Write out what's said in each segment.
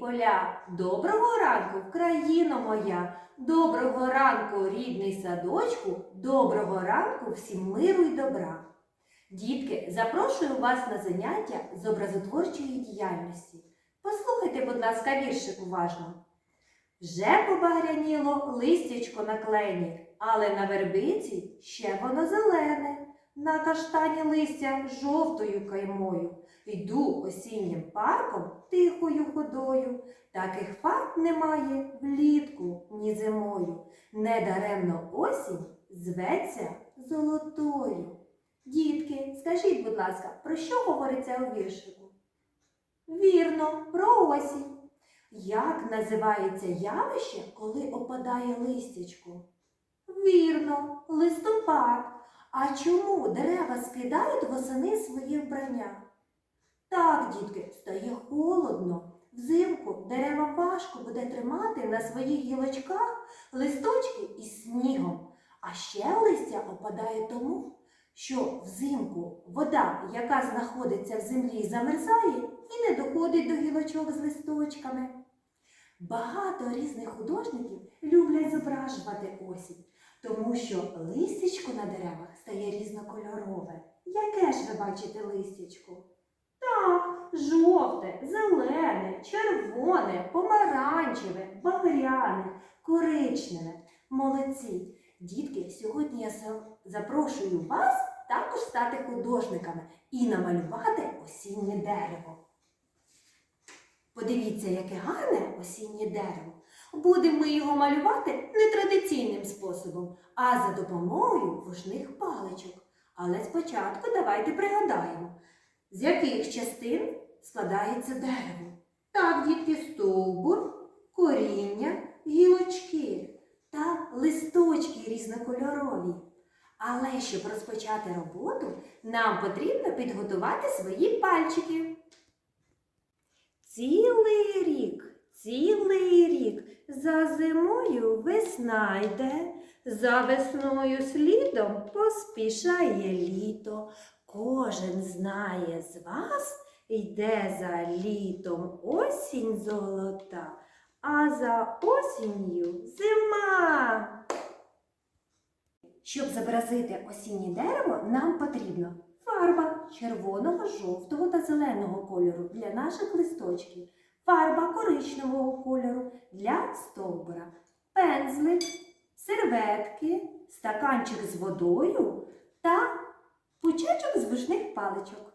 поля. Доброго ранку, країно моя. Доброго ранку, рідний садочку. Доброго ранку всім миру й добра. Дітки, запрошую вас на заняття з образотворчої діяльності. Послухайте, будь ласка, віршик уважно. Вже побагряніло листячко на клені, але на вербиці ще воно зелене. На каштані листя жовтою каймою. Йду осіннім парком тихою ходою. Таких фарб немає влітку ні зимою. Недаремно осінь зветься золотою. Дітки, скажіть, будь ласка, про що говориться у віршику? Вірно, про осінь. Як називається явище, коли опадає листячко? Вірно, листопад. А чому дерева скидають восени своє вбрання? Так, дітки, стає холодно. Взимку дерева важко буде тримати на своїх гілочках листочки із снігом. А ще листя опадає тому, що взимку вода, яка знаходиться в землі, замерзає і не доходить до гілочок з листочками. Багато різних художників люблять зображувати осінь, тому що листячко на деревах стає різнокольорове. Яке ж ви бачите листячко? Так, жовте, зелене, червоне, помаранчеве, багряне, коричневе. Молодці! Дітки, сьогодні я запрошую вас також стати художниками і намалювати осіннє дерево. Подивіться, яке гарне осіннє дерево. Будемо його малювати не традиційним способом, а за допомогою вушних паличок. Але спочатку давайте пригадаємо, з яких частин складається дерево. Так, дітки, стовбур, коріння, гілочки та листочки різнокольорові. Але щоб розпочати роботу, нам потрібно підготувати свої пальчики. Цілий рік, цілий рік за зимою весна йде, за весною слідом поспішає літо. Кожен знає з вас, йде за літом осінь золота, а за осінню зима. Щоб зобразити осіннє дерево, нам потрібно фарба червоного, жовтого та зеленого кольору для наших листочків, фарба коричневого кольору для стовбура, пензлик, серветки, стаканчик з водою та пучечок з вишних паличок.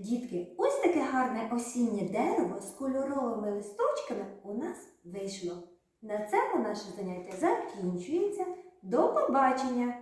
Дітки, ось таке гарне осіннє дерево з кольоровими листочками у нас вийшло. На цьому наше заняття закінчується. До побачення!